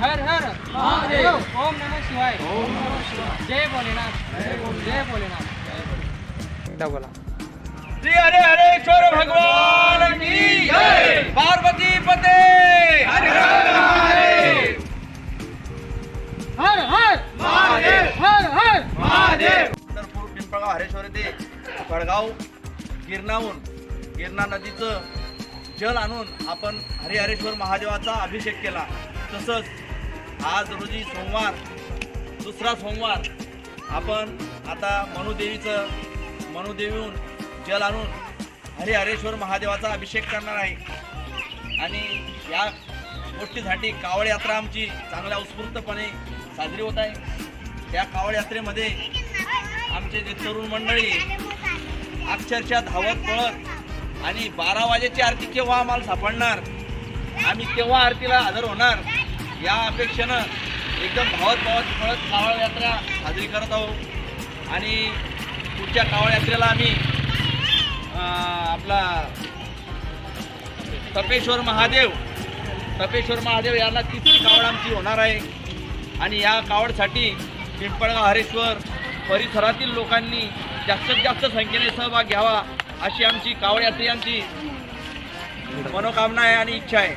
हर हर महादेव। ओम नमः शिवाय। ओम नमः शिवाय। जय भोलेनाथ। जय भोलेनाथ। एकदा बोला। श्री हरे हरेश्वर भगवान की जय। पार्वती पते। हर हर हर महादेव। हर हर महादेव। पंढरपूर पिंपळगाव हरेश्वर येथे फडगाव गिरणाहून गिरणा नदीचं जल आणून आपण हरिहरेश्वर महादेवाचा अभिषेक केला. तसंच आज रोजी सोमवार दुसरा सोमवार. आपण आता मनुदेवीचं मनुदेवीहून जल आणून हरिहरेश्वर महादेवाचा अभिषेक करणार आहे. आणि या गोष्टीसाठी कावड यात्रा आमची चांगल्या उत्स्फूर्तपणे साजरी होत आहे. त्या कावड यात्रेमध्ये आमचे जे तरुण मंडळी अक्षरशः धावत पळत आणि बारा वाजेची आरती केव्हा आम्हाला सापडणार? आम्ही केव्हा आरतीला हजर होणार? या अपेक्षेनं एकदम भावत भावत पळत कावळ यात्रा साजरी करत आहोत. आणि पुढच्या कावळ यात्रेला आम्ही आपला तपेश्वर महादेव तपेश्वर महादेव याला तिसरी कावड आमची होणार आहे. आणि या कावडसाठी पिंपळगाव हरेश्वर परिसरातील लोकांनी जास्तीत जास्त संख्येने सहभाग घ्यावा अशी आमची कावड यात्रियांची मनोकामना आहे आणि इच्छा आहे.